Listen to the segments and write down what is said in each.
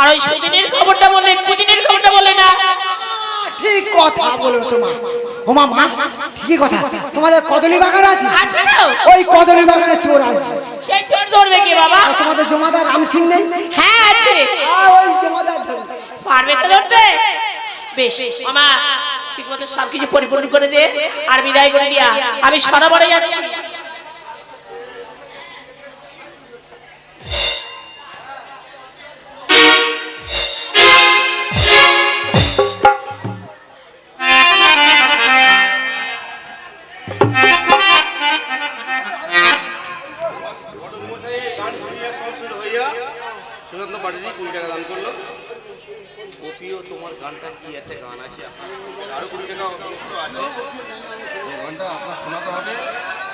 আর ওই সুদিনের খবরটা বললে কুদিনের খবরটা বললে না। ঠিক কথা বলেছ মা। ওমা মা ঠিকই কথা। তোমাদের কদলি বাগান আছে? আছে না ওই কদলি বাগানে চোর আসবে। সেই চোর ধরবে কি বাবা? তোমাদের জমাদার রাম সিং নেই? হ্যাঁ আছে। আর ওই জমাদার ধরবে। পারবে তো ধরতে? বেশ মামা ঠিক মতো সব কিছু পরিপূর্ণ করে দে। আর বিদায় করে দিয়া। আমি সরবরে যাচ্ছি।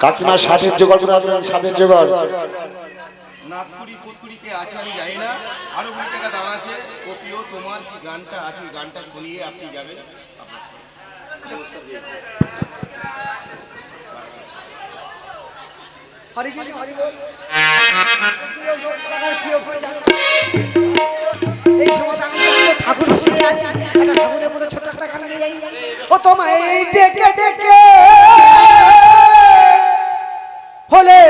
কাকিমা সাথের জোগাড় করে আনবেন সাথের জোগাড়। কে আছে আমি জানি না। আরও কুড়ি টাকা দান আছে। কপিও তোমার কি গানটা আছে? গানটা শুনিয়ে আপনি যাবেন। হরে কৃষ্ণ হরি বল। এই সময় আমি ঠাকুর আছি। একটা ঠাকুরের মধ্যে ছোট একটা গান নিয়ে যাই। ও তোমায় ডেকে ডেকে। হলে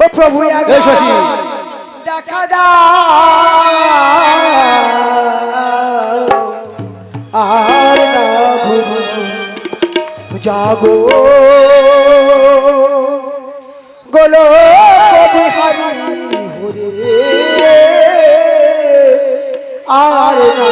ও প্রভু শশী। দেখা দাও আর না জাগো। গোলো বিহারি হরে। আর না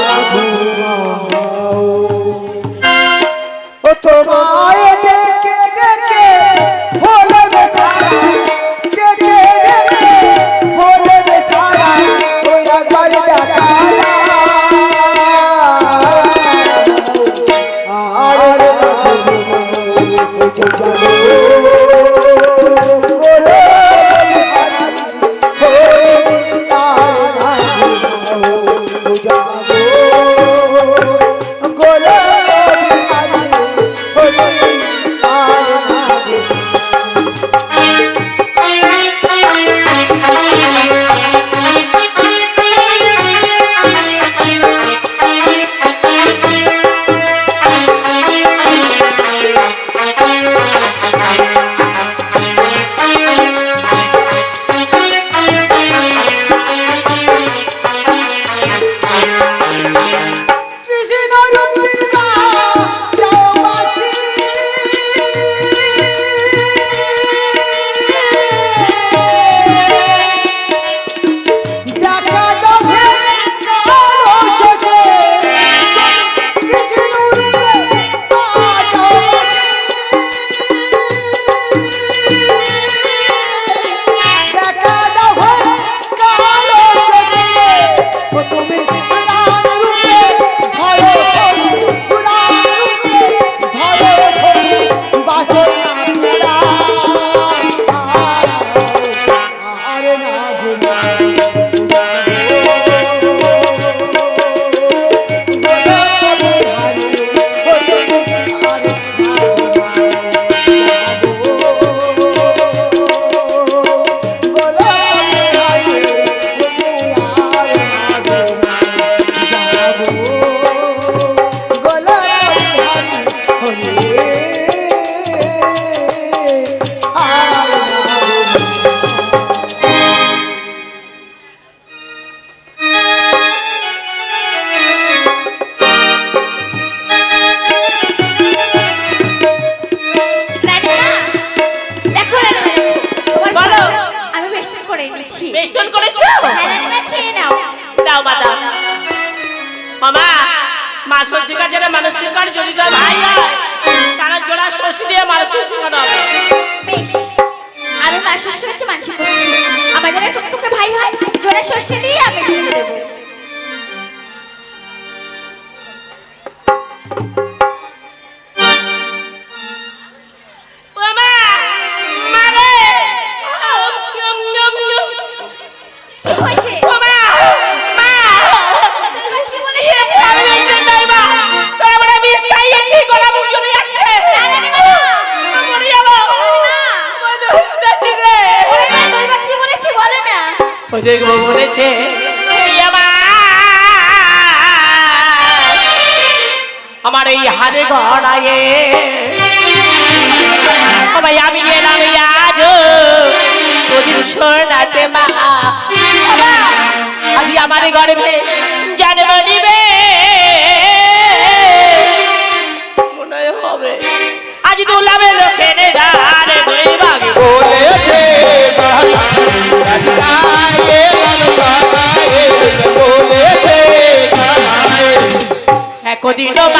একদিন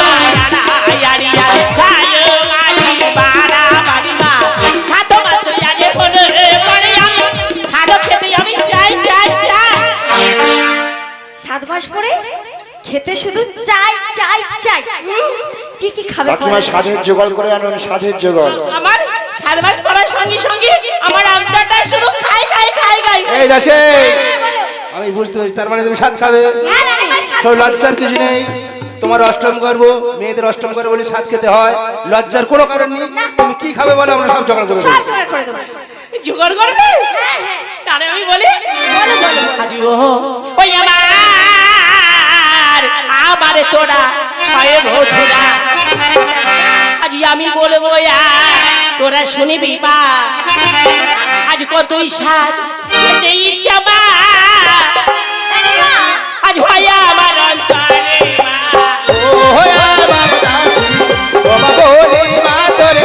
কাকিমা সাধের জোগাড় করে আনুন সাধের জোগাড় আমার সাত মাস পড়ার সঙ্গে সঙ্গে আমার আমদাটা শুধু খাই খাই খাই খাই। এই দাসে হ্যাঁ, আমি বুঝতে পারছি তার মানে তুমি সাত খাবে। সব লজ্জার কিছু নেই। তোমার অষ্টম করব মেয়েদের অষ্টম করব বলে সাত খেতে হয়। লজ্জার কোনো কারণ নেই। তুমি কি খাবে বলো আমরা সব জোগাড় করে জোগাড় করে হ্যাঁ হ্যাঁ। তাহলে আমি বলি আজি ও ওই আমার আমারে তোরা ছয় বধুরা আজি আমি বলব তোরা শুনিবি মা আজ কতই সাত ইচ্ছা আজ ভাই আমার অন্তরে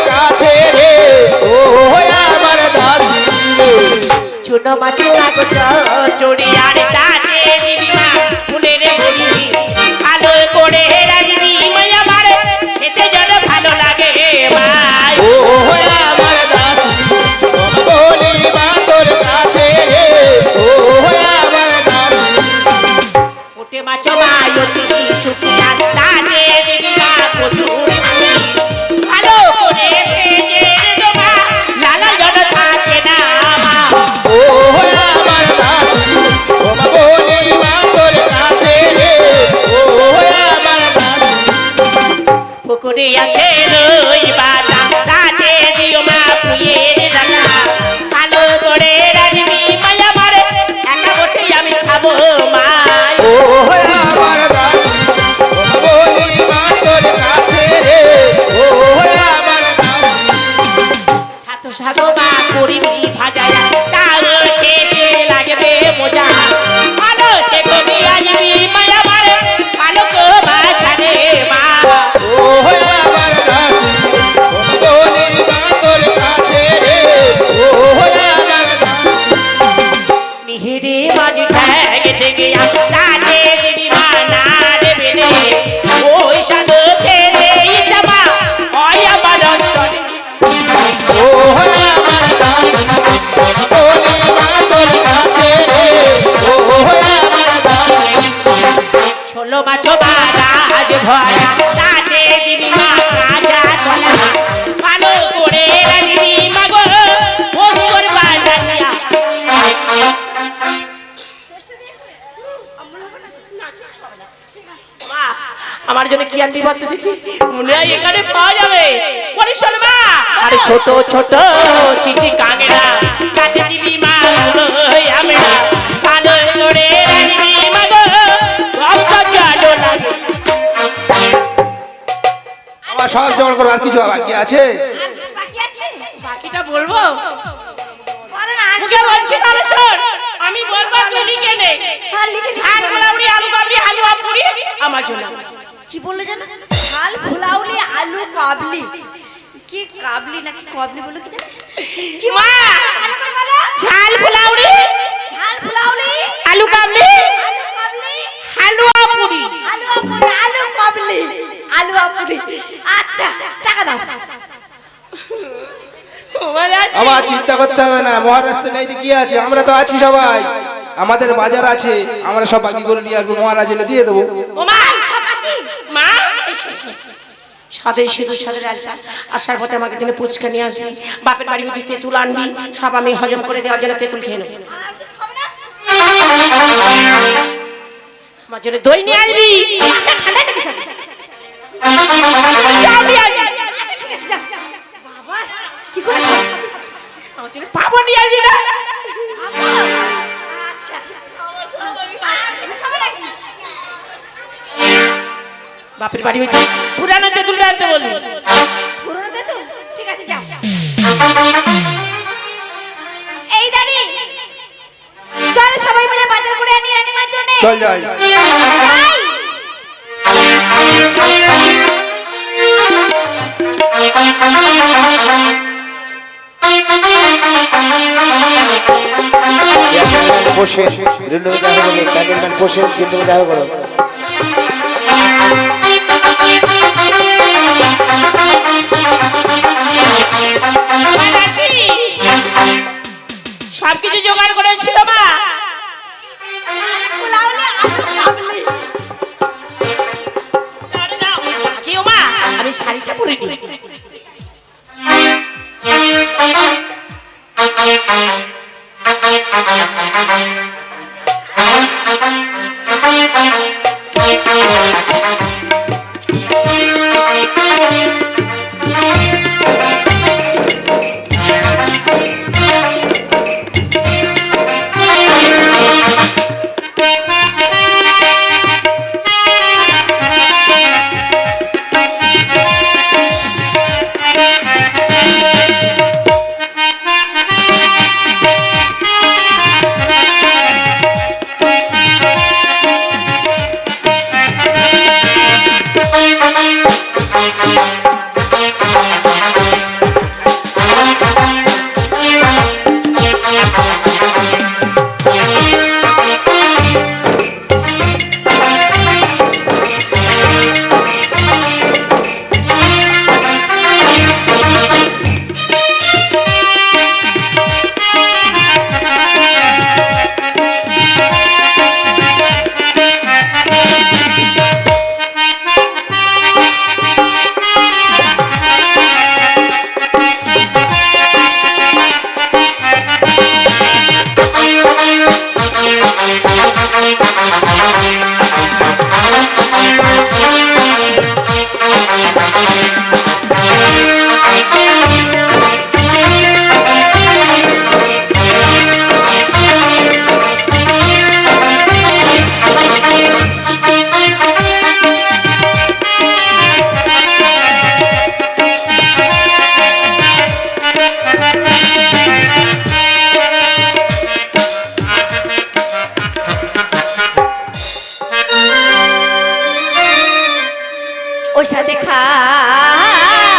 কাছে রে। ও আমার দাসী চুনো মাটি চড়িয়ার তাজে মাছ মায়তি শুকিয়া তাজে ছোট ছোট চিঠি কাঙেরা কাছে দিবি মা আমরা করে রাখবি লাগে আমার আর কিছু বাকি আছে? বাকি আছে? বাকিটা বলব? বলো না আর মুখে বলছি তাহলে শোন আমি বলব তুই লিখে নে। হ্যাঁ। আমার জন্য। কি বলল জানো ঝাল ফুলাউলি আলু কাবলি কাবলি নাকি কাবলি বলো কি জানো? কি মা! ভালো করে বলো। ঝাল পোলাউরি ঝাল ফুলাউলি আলু কাবলি? আলু কাবলি। হালুয়া পুরি। আলু আপুরি আলু কাবলি। আলু আপুরি আচ্ছা টাকা দাও। আমার চিন্তা করতে হবে না মহারাষ্ট্র নেই কি আছে? আমরা তো আছি সবাই। আমাদের বাজার আছে আমরা সব বাকি করে নিয়ে আসব মহারাজ এলে দিয়ে দেবো। মা সব বাকি মা এসো, এসো, এসো। সাদে সিধু সাদের আলটা আসার পথে আমাকে জন্য পুচকা নিয়ে আসবি বাপের বাড়ি যদি তেঁতুল আনবি সব আমি হজম করে দেওয়ার জন্য তেঁতুল খেয়ে নেব আমার জন্য দই নিয়ে আসবি আচ্ছা। আচ্ছা পাবো নিয়ে আসবি না বাপের বাড়ি হইতে। পুরানো তেঁতুলটা আনতে বলবি। পুরোনো তেঁতুল? ঠিক আছে যাও। এই দাঁড়ি। চল সবাই মিলে বাজার করে আনি রানিমার জন্য। চল যাই। পোষেন রেনু দেখা করো ক্যান্ডেলম্যান পোষেন কিন্তু দেখা করো। ওর সাথে খাও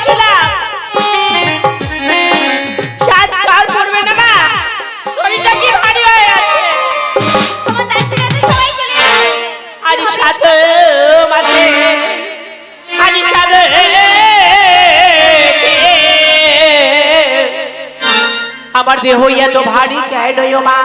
বলেছিলাম। সাত পার করবে না মা। শরীরটা কি ভারী হয়ে আছে আমার দেহ এত ভারী কেন মা?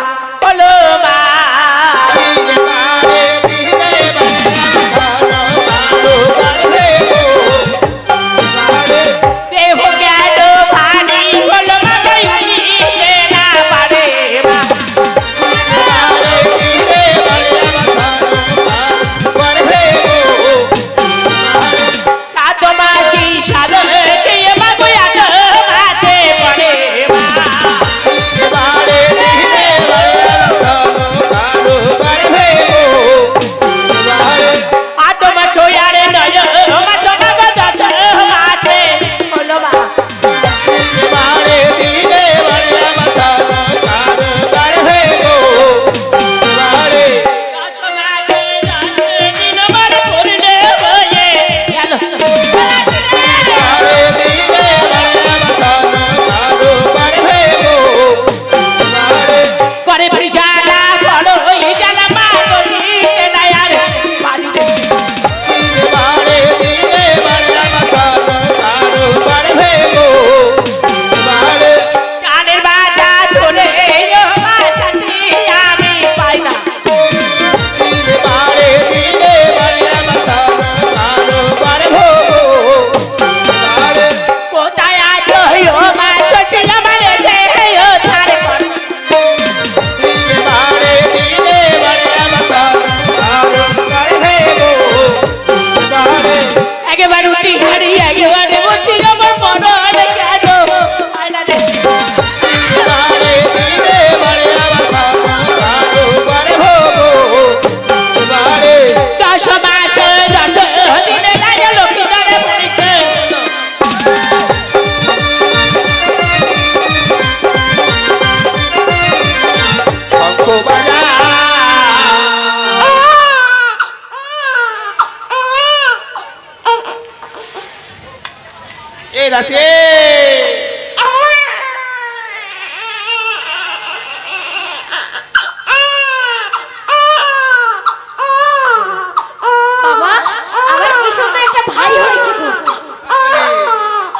সুন্দর একটা ভাই হয়েছে গো।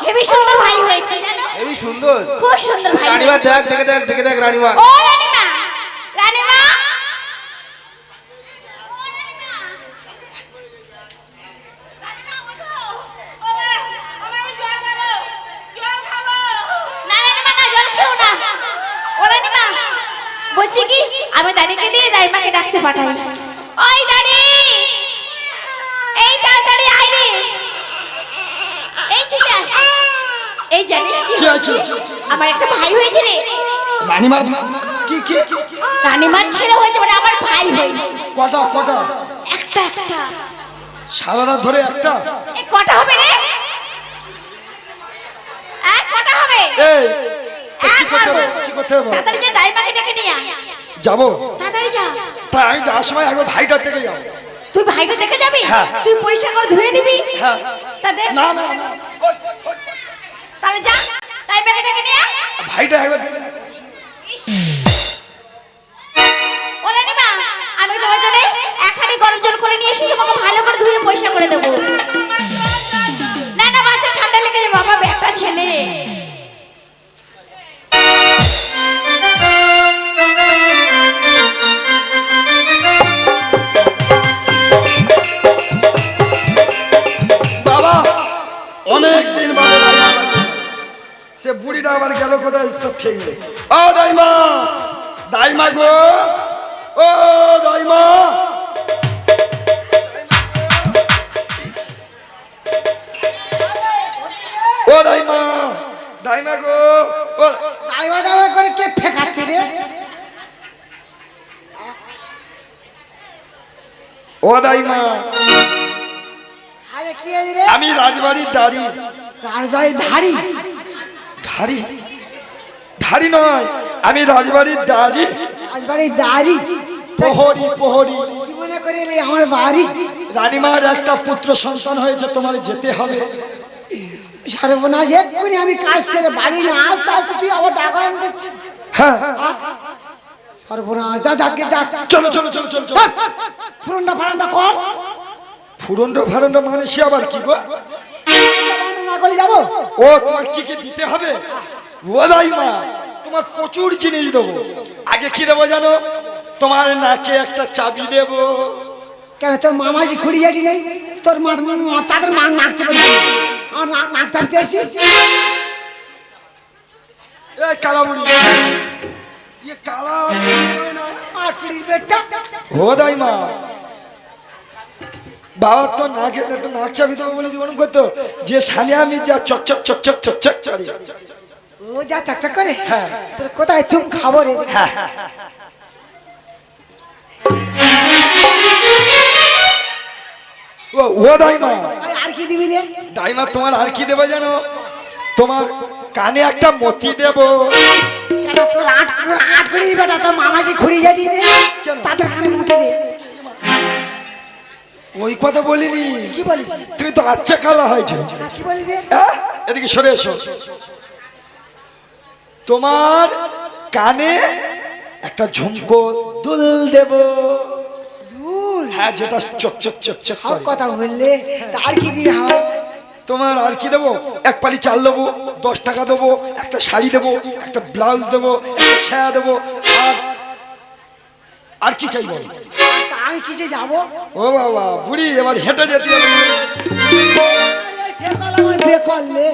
হেবি সুন্দর ভাই হয়েছে। জানো এই সুন্দর। খুব সুন্দর ভাই রানিমা। দেখ দেখে দেখ দেখে দেখ রানিমা। ও রানীমা রানীমা। বলছি কি আমি দাদিকে দিয়ে দাইমাকে ডাকতে পাঠাই। ওই দাদি। এই এই জানিস কি? আছে? আমার একটা ভাই হয়েছে রে। রানিমার কি কি? রানীমার ছেলে হয়েছে মানে আমার ভাই হয়েছে। কটা কটা? একটা একটা। সারা রাত ধরে একটা? কটা হবে রে? কটা হবে? এই তা কি এক করতে হবে? মারবো। কি করতে হবে? তাড়াতাড়ি যে দাইমাকে ডেকে নিয়ে আয়। যাব? তাড়াতাড়ি যা। তাই আমি যাওয়ার সময় একবার ভাইটার থেকে যাব। তুই ভাইটা দেখে যাবি? হ্যাঁ। তুই পরিষ্কার করে ধুয়ে নিবি হ্যাঁ। তাদের? না না না। তাহলে যা দাইমাকে ডেকে নিয়ে ভাইটা একবার দেখে নে। ও রানীমা আমি তোমার জন্য একখানি গরম জল করে নিয়ে এসে তোমাকে ভালো করে ধুয়ে পরিষ্কার করে দেবো। না না বাচ্চা ঠান্ডা লেগে যাবে। বাবা একটা ছেলে। বাবা অনেক দিন বাদে সে বুড়িটা আবার গেল কোথায়? তার ঠিক নেই। ও দাইমা! দাইমা গো! ও দাইমা! ও দাইমা! দাইমা গো! ও দাইমা দাইমা করে কে ঠেকাচ্ছে রে? ও দাইমা! আমি রাজবাড়ির দাড়ি। রাজবাড়ি ধারি ধারি ধারি নয় আমি রাজবাড়ির দাড়ি। রাজবাড়ি দাড়ি? প্রহরী প্রহরী। কি মনে করে আমার বাড়ি? রানীমার একটা পুত্র সন্তান হয়েছে তোমার যেতে হবে। সর্বনাশ এক্ষুনি আমি কাজ ছেড়ে বাড়ি না আস্তে আস্তে তুই আমার টাকা আনতেছি হ্যাঁ। সর্বনাশ যা যাকে যা চলো চলো চলো চলো ফুরনটা ফারনটা কর। ফুরন্ড ফারন্ড মানে সে আবার কি গো? না করলে যাব ও তোমার কি কি দিতে হবে? ও দাইমা তোমার প্রচুর জিনিস দেবো। আগে কি দেবো জানো? তোমার নাকে একটা চাবি দেবো। কেন তোর মামাসি খুঁড়ি জাটি নেই? তোর মা মা- তাদের মা নাক চেপে আমার নাক চাপতে আসি এই কালামুড়ি। ইয়ে কালা চিনি না? আট ও দাই মা বাবা তো নাকে একটু নাক চাবি দেবো বলে জীবন করতো। যে সালে আমি যা চক চক চক চক চক চক চারি। ও যা চাকচাক করে? হ্যাঁ। তোর কোথায় চুপ খাব রে? হ্যাঁ। ও ও দাইমা। আরে আর কি দিবি রে? দাইমা তোমার আর কি দেবে জানো? তোমার কানে একটা মতি দেব। কেন তোর আট আট কুড়ির বেটা তোর মামাসি খুঁড়ি যাচ্ছি? তাদের কানে মুতে দে। ওই কথা বলিনি। কি বলিস? তুমি তো আচ্ছা কালা হয়েছে হ্যাঁ, কি বলিস হ্যাঁ? এদিকে সরে এসো। তোমার কানে একটা ঝুমকো দুল দেব। দুল? হ্যাঁ যেটা চক চক চক চক কথা বললে আর কি দিয়ে হাওয়াই তোমার আর কি দেবো? এক পালি চাল দেবো দশ টাকা দেবো একটা শাড়ি দেবো একটা ব্লাউজ দেবো একটা ছায়া দেবো আর আর কি চাইব? আমি কিসে যাব? ও বাবা বুড়ি এবার হেঁটে যেতে হবে। আমার করলে।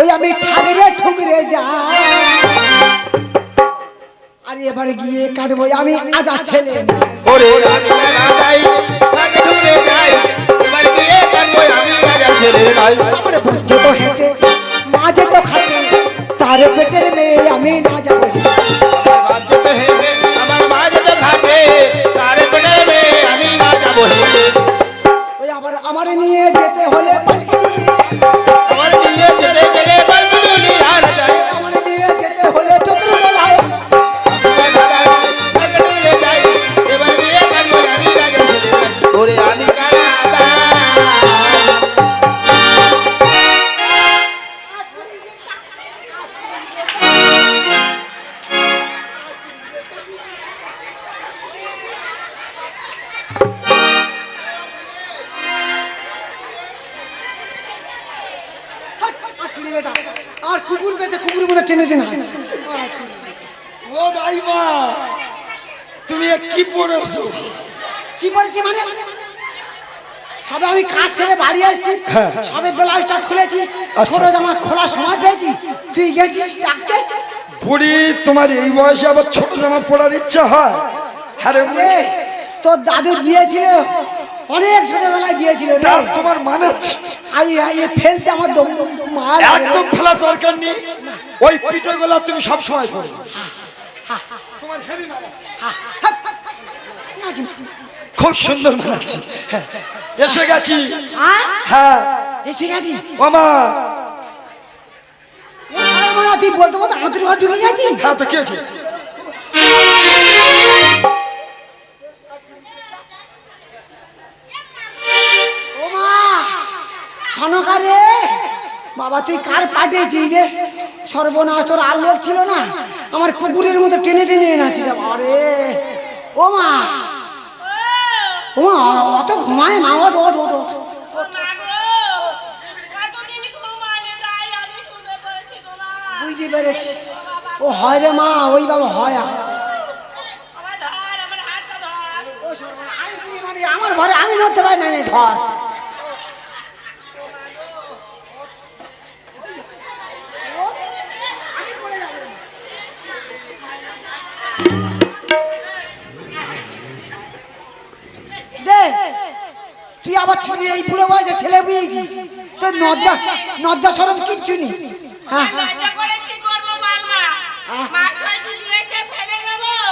ওই আমি ঠাগরে ঠুকরে যা আর এবারে গিয়ে কাটবো আমি আজাদ ছেলে। ওরে ছেলে তো হেঁটে মাঝে তো খাটে। তার পেটের মেয়ে আমি না যাব সবে ব্লাউজটা খুলেছি ছোট জামা খোলার সময় পেয়েছি। তুই গেছিস ডাকতে? বুড়ি তোমার এই বয়সে আবার ছোট জামা পড়ার ইচ্ছা হয়? হ্যাঁ রে তোর দাদু দিয়েছিল। অনেক ছোটবেলায় দিয়েছিল রে। তোমার মানে আই আই ফেলতে আমার দম মার একদম ফেলা দরকার নেই। ওই পিঠে গোলা তুমি সব সময় করবে তোমার হেভি মানাচ্ছে। খুব সুন্দর মানাচ্ছে হ্যাঁ, এসে গেছি। হ্যাঁ? হ্যাঁ। এসে গেছি? হয় তুই বলতে বলতে আমাদের ঘর ঢুকে গেছি? হ্যাঁ তো কি হয়েছে ও মা ছনকারে বাবা তুই কার পাঠিয়েছিস রে? সর্বনাশ তোর আর লোক ছিল না? আমার কুকুরের মতো টেনে টেনে এনেছিল বাবা রে। ও মা ও অত ঘুমায় মা ওঠ ওঠ ওঠ ওঠ। বুঝতে পেরেছি। ও হয় রে মা ওই বাবা হয় মানে আমার ঘরে আমি নড়তে পারি না নে, ধর। নজ্জা নজ্জা সরম কিচ্ছু নেই। হ্যাঁ।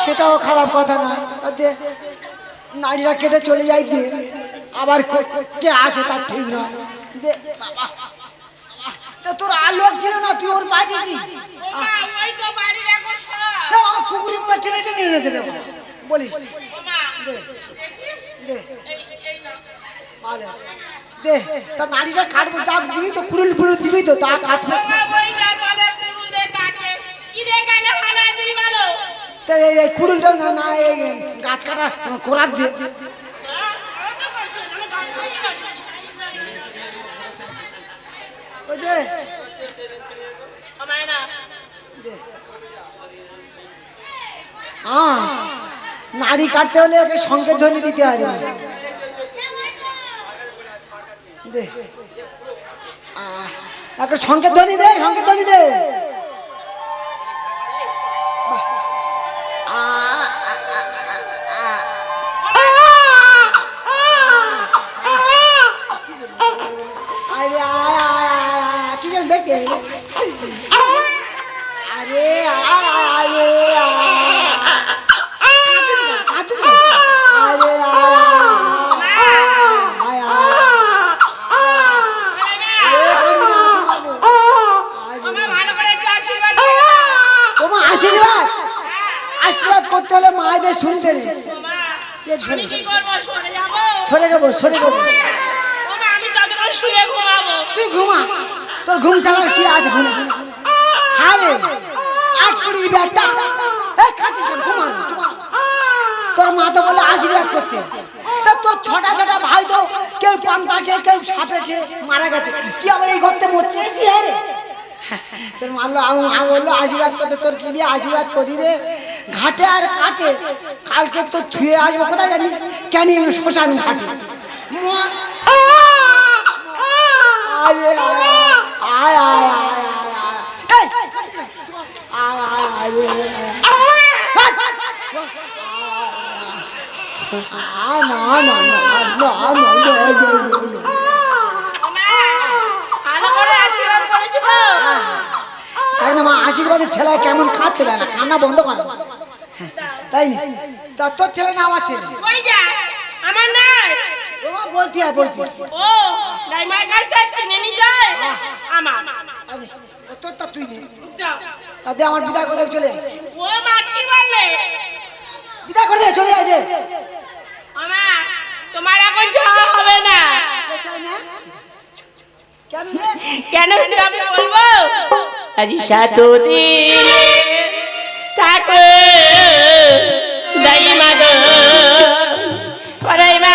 সেটাও খারাপ কথা না। দে নারীরা কেটে চলে যায় দিয়ে আবার কে- আসে তার ঠিক নয় বাবা। তোর আর লোক ছিল না তুই ওর পাঠিয়েছি কুকুরের মতো টেনে টেনে এনেছে বলিস। দে দে। ভালো আছে। দে তা নারীরা কাটবো যা দিবি তো কুড়ুল ফুড়ুল দিবি তো তা কাটবে। এই কুড়ুলটা না না এই গাছ কাটা কোরাত দিয়ে দে। আমায় নাড়ি কাটতে হলে ওকে সংকেত ধ্বনি দিতে হয়। দে একটা সংকেত ধ্বনি দে সংকেত ধ্বনি দে আরে আরে আরে ঘুম ছাড়া কি আছে ঘুম? আরে আট কোটি দিবি একটা এই খাচ্ছিস কেন? ঘুমা ঘুমা। তোর মা তো বলে আশীর্বাদ করতে। তোর ছটা ছটা ভাই তো কেউ পান্তা খেয়ে, কেউ সাপে খেয়ে মারা গেছে। কি আবার এই ঘরতে মরতে এসি আরে তোর মারলো আমি বলল, আশীর্বাদ করতে, তোর কি দিয়ে আশীর্বাদ করি রে? ঘাটে আর কাটে কালকে তো থুয়ে আসব, কোথায় জানি ক্যানিং শ্মশান ঘাটে? আরে আয় আয় আয় আয় আয় আশীর্বাদের ছেলে কেমন খাচ্ছে না কান্না বন্ধ করো তাই না তা তোর ছেলে না আমার ছেলে আমার না বলতি আর বলছি দাইমার কাছ থেকে কিনে নি যায় আমার তুই নি। আমার বিদায় করে চলে ও মা কি বললে? বিদায় করে দে চলে তোমার এখন যাওয়া হবে না। কেন কেন আমি বলব? আজি সাতো দিন থাকো দাইমা গো দাইমা